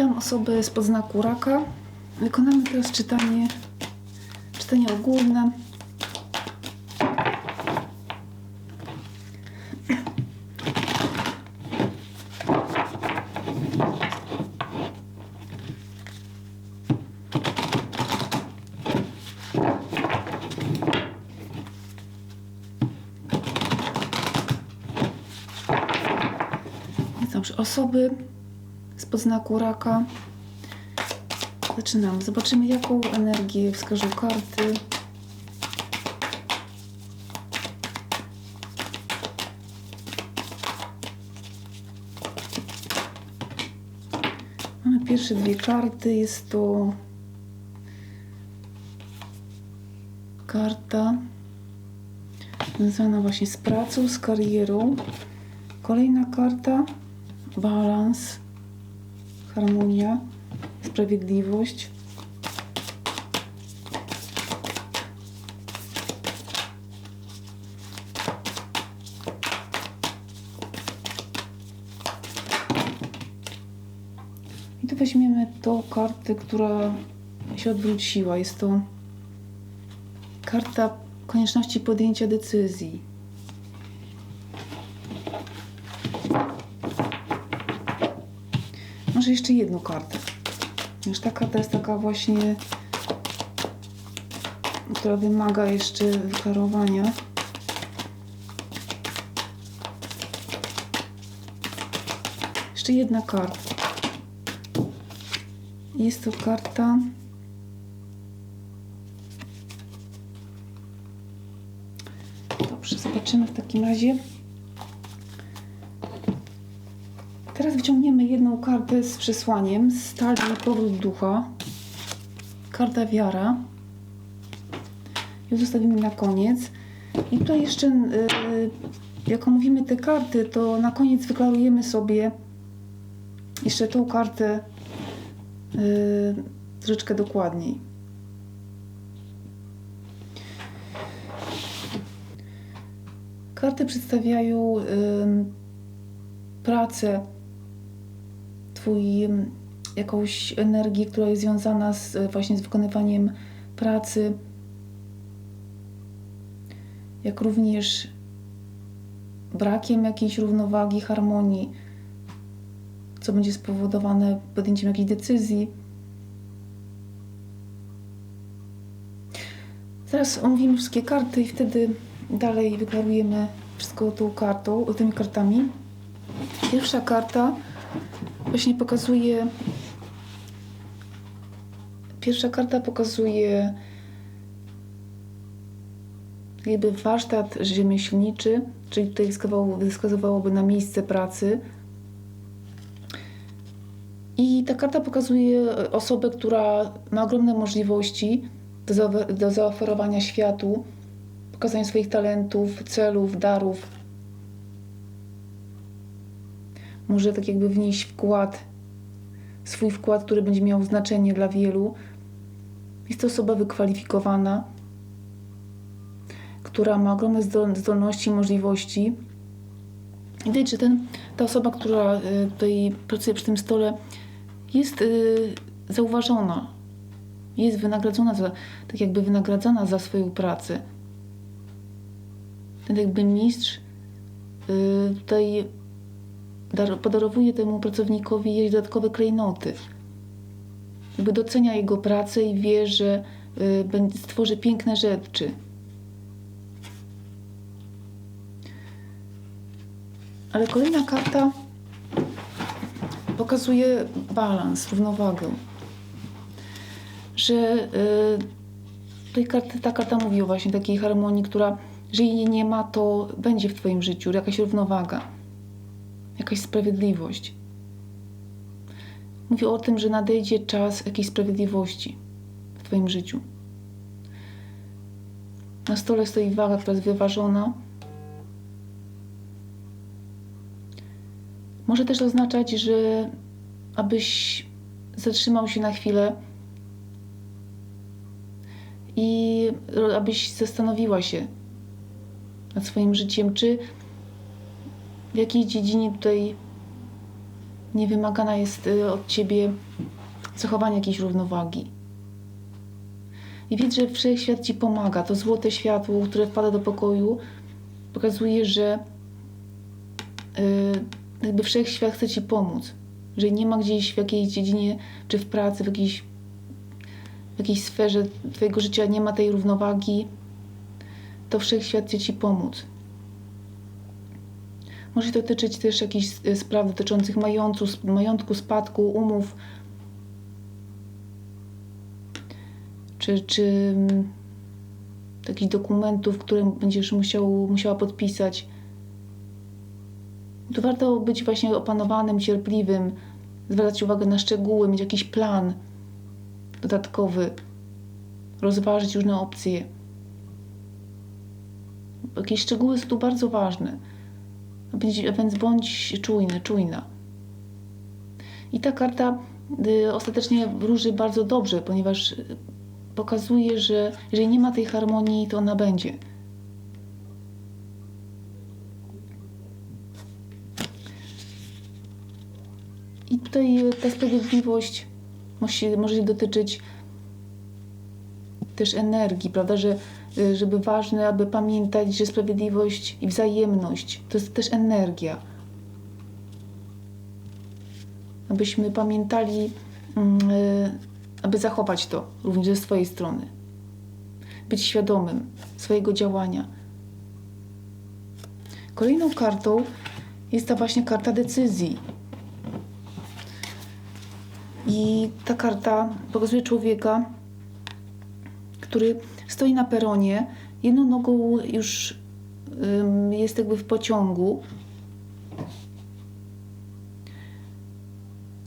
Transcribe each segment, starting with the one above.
Witam osobę z podznaku raka. Wykonamy teraz czytanie, czytanie ogólne. Dobrze, osoby z podznaku raka. Zaczynamy. Zobaczymy, jaką energię wskażą karty. Mamy pierwsze dwie karty. Jest to karta związana właśnie z pracą, z karierą. Kolejna karta balans, harmonia, sprawiedliwość. I tu weźmiemy tą kartę, która się odwróciła. Jest to karta konieczności podjęcia decyzji. Może jeszcze jedną kartę. Już ta karta jest taka właśnie, która wymaga jeszcze wyklarowania. Jeszcze jedna karta. Jest to karta. Dobrze, zobaczymy w takim razie. Teraz wyciągniemy jedną kartę z przesłaniem z talii Powrót Ducha. Karta Wiara. Ją zostawimy na koniec. I tutaj jeszcze, yy, jak omówimy te karty, to na koniec wyklarujemy sobie jeszcze tą kartę yy, troszeczkę dokładniej. Karty przedstawiają yy, pracę Twój em, jakąś energię, która jest związana z, e, właśnie z wykonywaniem pracy, jak również brakiem jakiejś równowagi, harmonii, co będzie spowodowane podjęciem jakiejś decyzji. Zaraz omówimy wszystkie karty i wtedy dalej wyklarujemy wszystko tą kartą, tymi kartami. Pierwsza karta właśnie pokazuje. Pierwsza karta pokazuje jakby warsztat rzemieślniczy, czyli tutaj wskazywało- wskazywałoby na miejsce pracy. I ta karta pokazuje osobę, która ma ogromne możliwości do, do zaoferowania światu, pokazania swoich talentów, celów, darów może tak jakby wnieść wkład, swój wkład, który będzie miał znaczenie dla wielu. Jest to osoba wykwalifikowana, która ma ogromne zdol- zdolności i możliwości. Widać, że ten, ta osoba, która y, tutaj pracuje przy tym stole, jest y, zauważona, jest wynagrodzona, za, tak jakby wynagradzana za swoją pracę. Ten jakby mistrz y, tutaj podarowuje temu pracownikowi jakieś dodatkowe klejnoty. Jakby docenia jego pracę i wie, że y, stworzy piękne rzeczy. Ale kolejna karta pokazuje balans, równowagę. Że y, tej karty, ta karta mówi o właśnie takiej harmonii, która, że jej nie ma, to będzie w Twoim życiu jakaś równowaga jakaś sprawiedliwość. Mówi o tym, że nadejdzie czas jakiejś sprawiedliwości w Twoim życiu. Na stole stoi waga, która jest wyważona. Może też oznaczać, że abyś zatrzymał się na chwilę i abyś zastanowiła się nad swoim życiem, czy w jakiej dziedzinie tutaj Nie wymagana jest y, od ciebie zachowanie jakiejś równowagi. I wiedz, że wszechświat ci pomaga. To złote światło, które wpada do pokoju, pokazuje, że y, jakby wszechświat chce ci pomóc. Że nie ma gdzieś w jakiejś dziedzinie, czy w pracy, w jakiejś, w jakiejś sferze twojego życia nie ma tej równowagi, to wszechświat chce ci pomóc. Może dotyczyć też jakichś y, spraw dotyczących majątku, majątku, spadku, umów, czy, czy mm, jakichś dokumentów, które będziesz musiał, musiała podpisać. Tu warto być właśnie opanowanym, cierpliwym, zwracać uwagę na szczegóły, mieć jakiś plan dodatkowy, rozważyć różne opcje. Jakieś szczegóły są tu bardzo ważne. Więc bądź czujny, czujna. I ta karta y, ostatecznie wróży bardzo dobrze, ponieważ pokazuje, że jeżeli nie ma tej harmonii, to ona będzie. I tutaj ta sprawiedliwość może dotyczyć też energii, prawda, że żeby ważne, aby pamiętać, że sprawiedliwość i wzajemność to jest też energia. Abyśmy pamiętali, mm, y, aby zachować to również ze swojej strony. Być świadomym swojego działania. Kolejną kartą jest ta właśnie karta decyzji. I ta karta pokazuje człowieka, który stoi na peronie, jedną nogą już jest jakby w pociągu.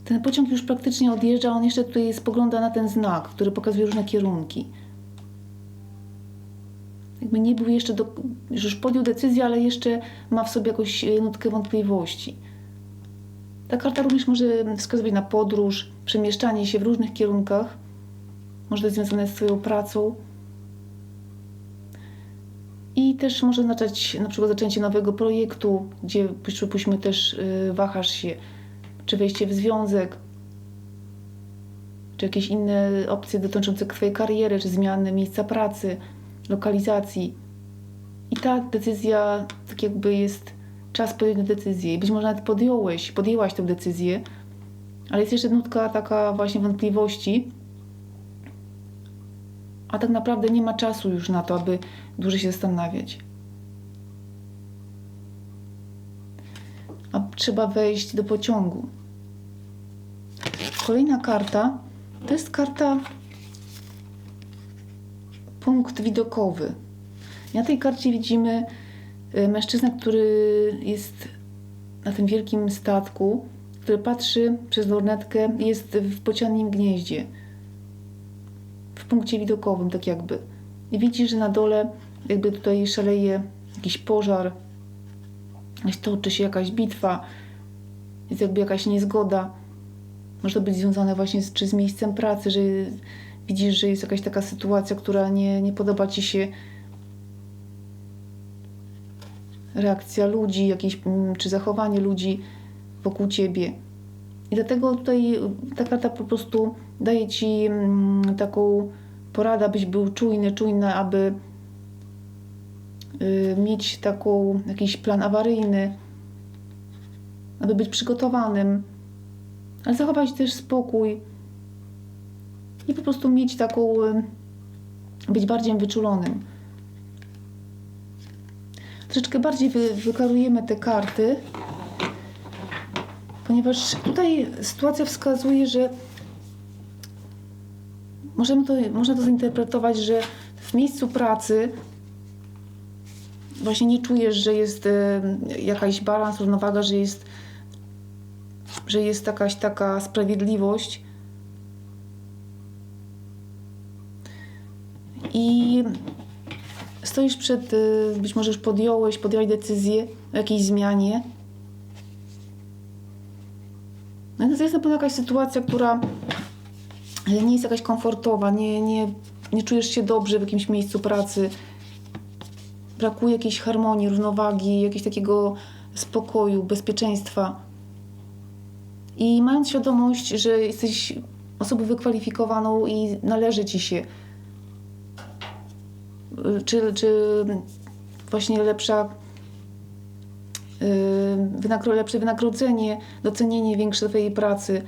Ten pociąg już praktycznie odjeżdża, on jeszcze tutaj spogląda na ten znak, który pokazuje różne kierunki. Jakby nie był jeszcze, do, już podjął decyzję, ale jeszcze ma w sobie jakąś e, nutkę wątpliwości. Ta karta również może wskazywać na podróż, przemieszczanie się w różnych kierunkach. Może to związane z Twoją pracą. I też może oznaczać na przykład zaczęcie nowego projektu, gdzie przypuśćmy też y, wahasz się, czy wejście w związek, czy jakieś inne opcje dotyczące Twojej kariery, czy zmiany miejsca pracy, lokalizacji. I ta decyzja, tak jakby jest czas podjąć decyzję. I być może nawet podjąłeś, podjęłaś tę decyzję, ale jest jeszcze nutka taka właśnie wątpliwości, a tak naprawdę nie ma czasu już na to, aby dłużej się zastanawiać. A trzeba wejść do pociągu. Kolejna karta to jest karta punkt widokowy. Na tej karcie widzimy y, mężczyznę, który jest na tym wielkim statku, który patrzy przez lornetkę jest w bocianim gnieździe punkcie widokowym, tak jakby. I widzi, że na dole jakby tutaj szaleje jakiś pożar, toczy się jakaś bitwa, jest jakby jakaś niezgoda. Może to być związane właśnie z, czy z miejscem pracy, że widzisz, że jest jakaś taka sytuacja, która nie, nie podoba ci się. Reakcja ludzi, jakieś, mm, czy zachowanie ludzi wokół ciebie. I dlatego tutaj ta karta po prostu daje ci mm, taką poradę, abyś był czujny, czujna, aby y, mieć taką, jakiś plan awaryjny, aby być przygotowanym, ale zachować też spokój i po prostu mieć taką, y, być bardziej wyczulonym. Troszeczkę bardziej wy, te karty, ponieważ tutaj sytuacja wskazuje, że możemy to, można to zinterpretować, że w miejscu pracy właśnie nie czujesz, że jest e, jakaś balans, równowaga, że jest, że jest jakaś taka sprawiedliwość. I stoisz przed, e, być może już podjąłeś, podjąłeś decyzję o jakiejś zmianie. No to jest na pewno jakaś sytuacja, która nie jest jakaś komfortowa, nie, nie, nie czujesz się dobrze w jakimś miejscu pracy. Brakuje jakiejś harmonii, równowagi, jakiegoś takiego spokoju, bezpieczeństwa. I mając świadomość, że jesteś osobą wykwalifikowaną i należy ci się, czy, czy właśnie lepsza, y, wynagro, lepsze wynagrodzenie, docenienie większe twojej pracy,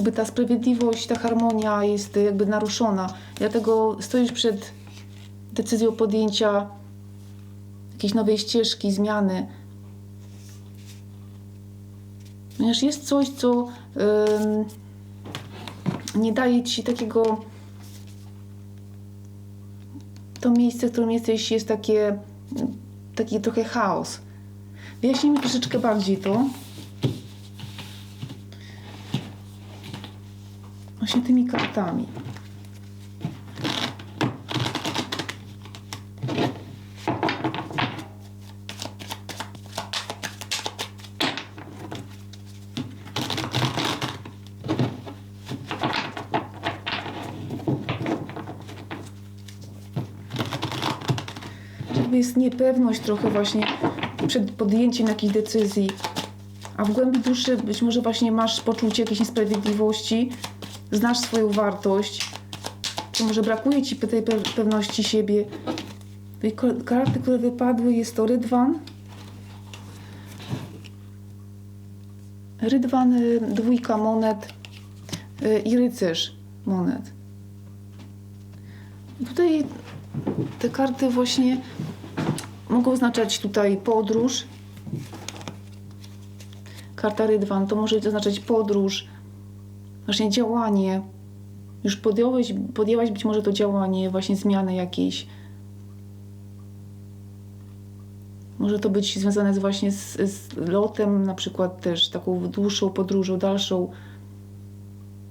jakby ta sprawiedliwość, ta harmonia jest jakby naruszona. Dlatego stoisz przed decyzją podjęcia jakiejś nowej ścieżki, zmiany. Ponieważ jest coś, co ym, nie daje ci takiego. To miejsce, w którym jesteś, jest takie, taki trochę chaos. Wyjaśnijmy troszeczkę bardziej to. Właśnie tymi kartami. Jest niepewność trochę właśnie przed podjęciem jakiejś decyzji, a w głębi duszy być może właśnie masz poczucie jakiejś niesprawiedliwości, znasz swoją wartość, czy może brakuje ci tej pe- pewności siebie. I karty, które wypadły, jest to Rydwan. Rydwan, y, dwójka monet y, i rycerz monet. Tutaj te karty właśnie mogą oznaczać tutaj podróż. Karta Rydwan to może oznaczać podróż, właśnie działanie. Już podjąłeś, podjęłaś być może to działanie, właśnie zmiany jakiejś. Może to być związane z właśnie z, z lotem, na przykład też taką dłuższą podróżą, dalszą.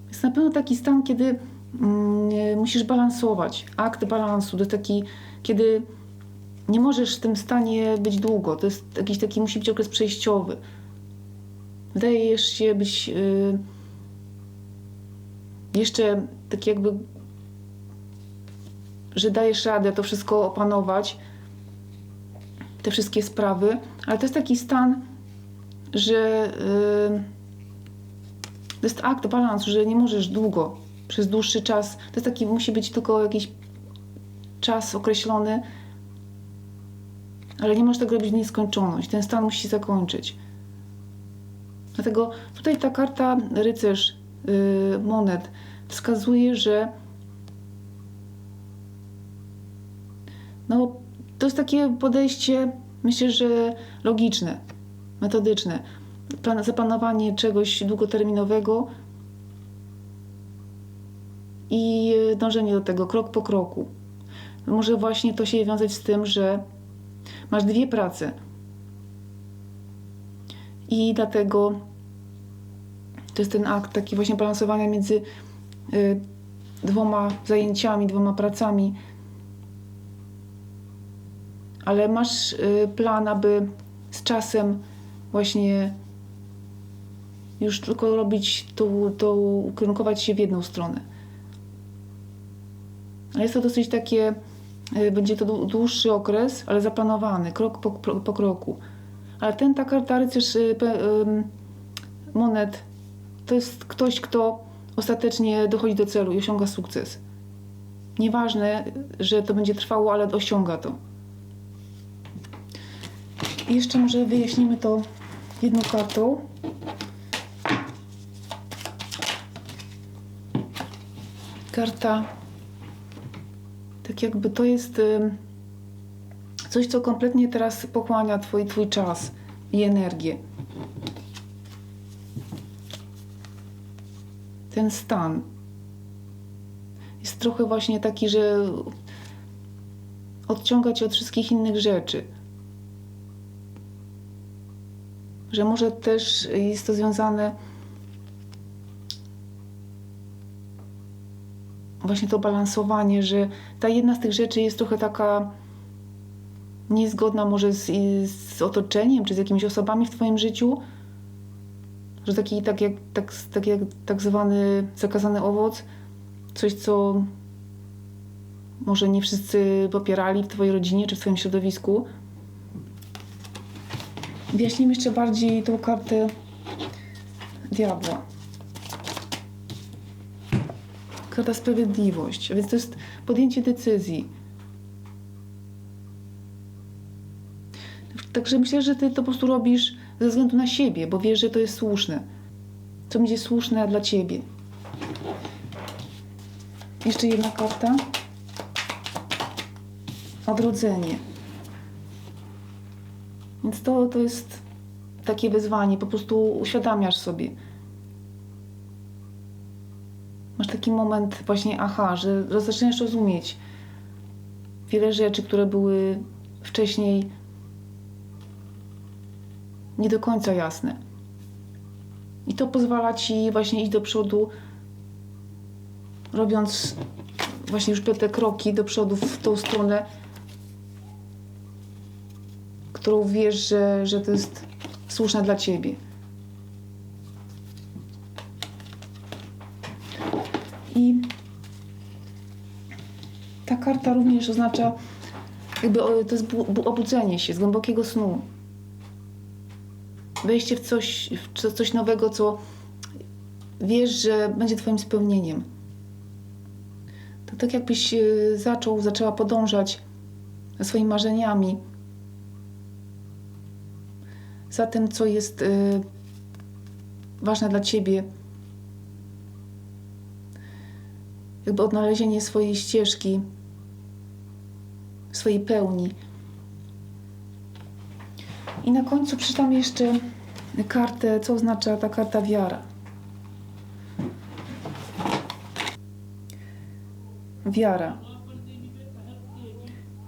Jest na pewno taki stan, kiedy mm, musisz balansować. Akt balansu to taki, kiedy nie możesz w tym stanie być długo. To jest jakiś taki, musi być okres przejściowy. Wydajesz się być y, jeszcze tak jakby, że dajesz radę to wszystko opanować, te wszystkie sprawy, ale to jest taki stan, że y, to jest akt balansu, że nie możesz długo, przez dłuższy czas. To jest taki, musi być tylko jakiś czas określony, ale nie możesz tego robić w nieskończoność. Ten stan musi się zakończyć. Dlatego tutaj ta karta rycerz yy, monet wskazuje, że no, to jest takie podejście, myślę, że logiczne, metodyczne. Plan, czegoś długoterminowego i dążenie do tego krok po kroku. Może właśnie to się wiązać z tym, że masz dwie prace. I dlatego to jest ten akt taki właśnie balansowania między y, dwoma zajęciami, dwoma pracami. Ale masz y, plan, aby z czasem właśnie już tylko robić to, to ukierunkować się w jedną stronę. Ale jest to dosyć takie, y, będzie to dłu- dłuższy okres, ale zaplanowany, krok po, po, kroku. Ale ten, ta karta rycerz y, ym, monet to jest ktoś, kto ostatecznie dochodzi do celu i osiąga sukces. Nieważne, że to będzie trwało, ale osiąga to. I jeszcze może wyjaśnimy to jedną kartą. Karta, tak jakby to jest coś, co kompletnie teraz pochłania twój, twój czas i energię. Ten stan jest trochę właśnie taki, że odciąga cię od wszystkich innych rzeczy. Że może też jest to związane właśnie to balansowanie, że ta jedna z tych rzeczy jest trochę taka niezgodna może z, z otoczeniem, czy z jakimiś osobami w twoim życiu, że taki tak jak, tak, tak jak tak zwany zakazany owoc, coś co może nie wszyscy popierali w twojej rodzinie czy w twoim środowisku. Wyjaśnimy jeszcze bardziej tą kartę diabła. Karta sprawiedliwość, więc to jest podjęcie decyzji. Także myślę, że ty to po prostu robisz ze względu na siebie, bo wiesz, że to jest słuszne. Co będzie słuszne dla ciebie. Jeszcze jedna karta. Odrodzenie. Więc to, to jest takie wyzwanie, po prostu uświadamiasz sobie. Masz taki moment właśnie aha, że, że zaczynasz rozumieć wiele rzeczy, które były wcześniej nie do końca jasne. I to pozwala ci właśnie iść do przodu, robiąc właśnie już te kroki do przodu w tą stronę, którą wiesz, że, że to jest słuszne dla ciebie. I ta karta również oznacza, jakby to jest bu- bu- obudzenie się z głębokiego snu. Wejście w coś, w co- coś nowego, co wiesz, że będzie Twoim spełnieniem. To tak jakbyś e, zaczął, zaczęła podążać za swoimi marzeniami, za tym, co jest e, ważne dla Ciebie. Jakby odnalezienie swojej ścieżki, swojej pełni. I na końcu przeczytam jeszcze kartę, co oznacza ta karta wiara. Wiara.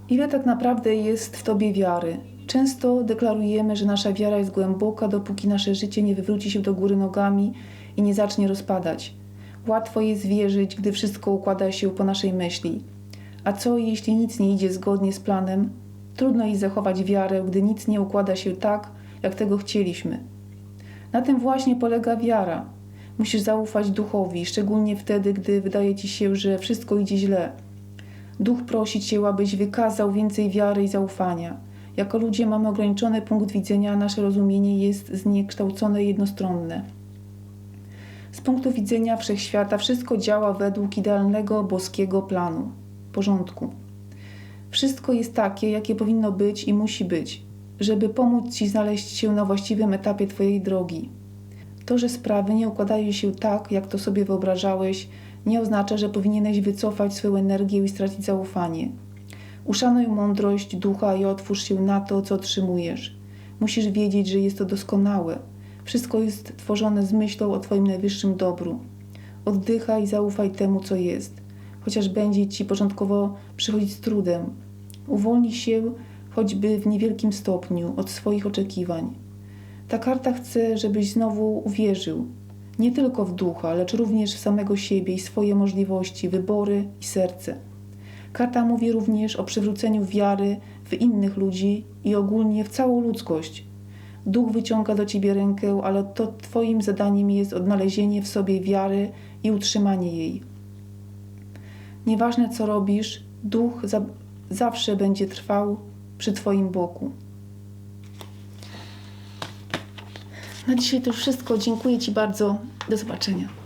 Ile tak naprawdę jest w Tobie wiary? Często deklarujemy, że nasza wiara jest głęboka, dopóki nasze życie nie wywróci się do góry nogami i nie zacznie rozpadać. Łatwo jest wierzyć, gdy wszystko układa się po naszej myśli. A co jeśli nic nie idzie zgodnie z planem? Trudno jest zachować wiarę, gdy nic nie układa się tak, jak tego chcieliśmy. Na tym właśnie polega wiara. Musisz zaufać duchowi, szczególnie wtedy, gdy wydaje ci się, że wszystko idzie źle. Duch prosi cię, abyś wykazał więcej wiary i zaufania. Jako ludzie mamy ograniczony punkt widzenia, nasze rozumienie jest zniekształcone i jednostronne. Z punktu widzenia wszechświata wszystko działa według idealnego boskiego planu, porządku. Wszystko jest takie, jakie powinno być i musi być, żeby pomóc Ci znaleźć się na właściwym etapie Twojej drogi. To, że sprawy nie układają się tak, jak to sobie wyobrażałeś, nie oznacza, że powinieneś wycofać swoją energię i stracić zaufanie. Uszanuj mądrość ducha i otwórz się na to, co otrzymujesz. Musisz wiedzieć, że jest to doskonałe. Wszystko jest tworzone z myślą o Twoim najwyższym dobru. Oddychaj i zaufaj temu, co jest, chociaż będzie Ci początkowo przychodzić z trudem. Uwolnij się, choćby w niewielkim stopniu, od swoich oczekiwań. Ta karta chce, żebyś znowu uwierzył, nie tylko w ducha, lecz również w samego siebie i swoje możliwości, wybory i serce. Karta mówi również o przywróceniu wiary w innych ludzi i ogólnie w całą ludzkość. Duch wyciąga do ciebie rękę, ale to Twoim zadaniem jest odnalezienie w sobie wiary i utrzymanie jej. Nieważne co robisz, duch za zawsze będzie trwał przy Twoim boku. Na dzisiaj to już wszystko. Dziękuję Ci bardzo. Do zobaczenia.